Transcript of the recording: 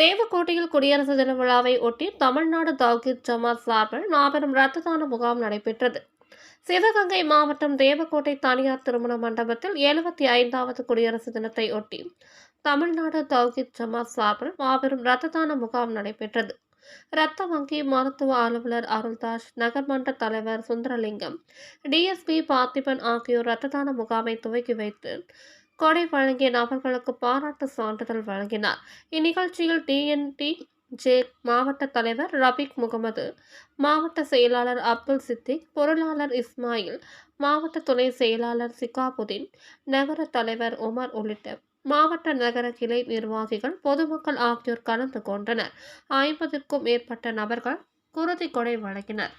தேவக்கோட்டையில் குடியரசு தின விழாவை ஒட்டி தமிழ்நாடு தௌகித் ஜமாத் சார்பில் மாபெரும் ரத்த தான முகாம் நடைபெற்றது. சிவகங்கை மாவட்டம் தேவக்கோட்டை தனியார் திருமண மண்டபத்தில் எழுபத்தி ஐந்தாவது குடியரசு தினத்தை ஒட்டி தமிழ்நாடு தௌகித் ஜமாத் சார்பில் மாபெரும் இரத்த தான முகாம் நடைபெற்றது. இரத்த வங்கி மருத்துவ அலுவலர் அருள்தாஸ் நகர்மன்ற தலைவர் சுந்தரலிங்கம் டிஎஸ்பி பார்த்திபன் ஆகியோர் இரத்த தான முகாமை துவக்கி வைத்து கொடை வழங்கிய நபர்களுக்கு பாராட்டு சான்றிதழ் வழங்கினார். இந்நிகழ்ச்சியில் டிஎன்டி ஜே. மாவட்ட தலைவர் ரபீக் முகமது மாவட்ட செயலாளர் அப்துல் சித்திக் பொருளாளர் இஸ்மாயில் மாவட்ட துணை செயலாளர் சிகாபுதீன் நகர தலைவர் உமர் உள்ளிட்ட மாவட்ட நகர கிளை நிர்வாகிகள் பொதுமக்கள் ஆகியோர் கலந்து கொண்டனர். ஐம்பதுக்கும் மேற்பட்ட நபர்கள் குருதி கொடை வழங்கினர்.